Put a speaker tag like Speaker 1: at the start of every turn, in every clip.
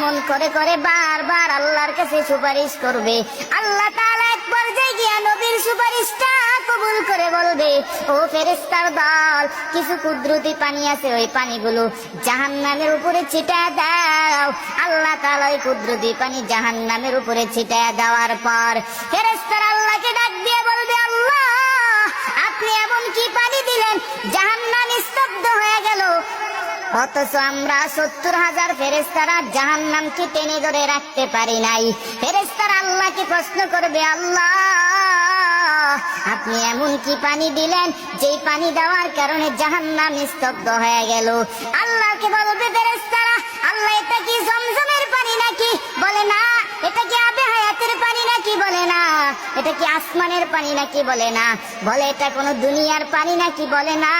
Speaker 1: করে করে বারবার আল্লাহর কাছে সুপারিশ করবে। আল্লাহ তাআলা এক পর্যায়ে গিয়া নবীর সুপারিশটা কবুল করে বলবে, ও দল, কিছু কুদরতি পানি আছে ওই পানিগুলো জাহান্নামের উপরে ছিটা দাও। আল্লাহ তাআলা ওই কুদরতি পানি জাহান্নামের উপরে ছিটা দেওয়ার পর ফেরেস্তার আল্লাহকে অথচ আমরা সত্তর হাজার ফেরেস্তারা জাহান নামকে টেনে ধরে রাখতে পারি নাই। ফেরেস্তারা আল্লাহকে প্রশ্ন করবে? আল্লাহ! আপনি এমন কি পানি দিলেন? যেই পানি দেওয়ার কারণে জাহান নাম স্তব্ধ হয়ে গেল। আল্লাহকে বলবে ফেরেস্তারা আল্লাহ এটা কি জমজমের এটা কি আসমানের পানি নাকি বলে না? বলে এটা কোনো দুনিয়ার পানি নাকি বলে না?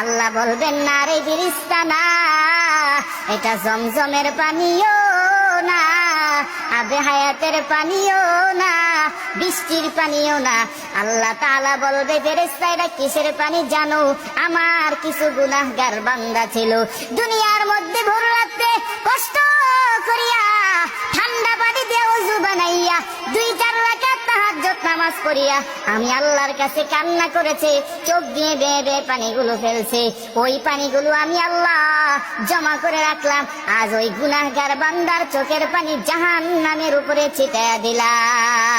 Speaker 1: আল্লাহ বলবেন, না রে ফিরিস্তা না। এটা জমজমের পানিও না, আবে হায়াতের পানিও না, বৃষ্টির পানিও না। আল্লাহ তালা বলবে, ফেরেশতা, এটা কিসের পানি জানো? আমার কিছু গুনাহগার বান্দা ছিল। দুনিয়ার মধ্যে ভোর রাত্রে নামাজ পড়িয়া আমি আল্লাহর কাছে কান্না করেছে, চোখ দিয়ে বেয়ে বেয়ে পানিগুলো ফেলছে। ওই পানিগুলো আমি আল্লাহ জমা করে রাখলাম। আজ ওই গুনাহগার বান্দার চোখের পানি জাহান নামের উপরে ছিটা দিলাম।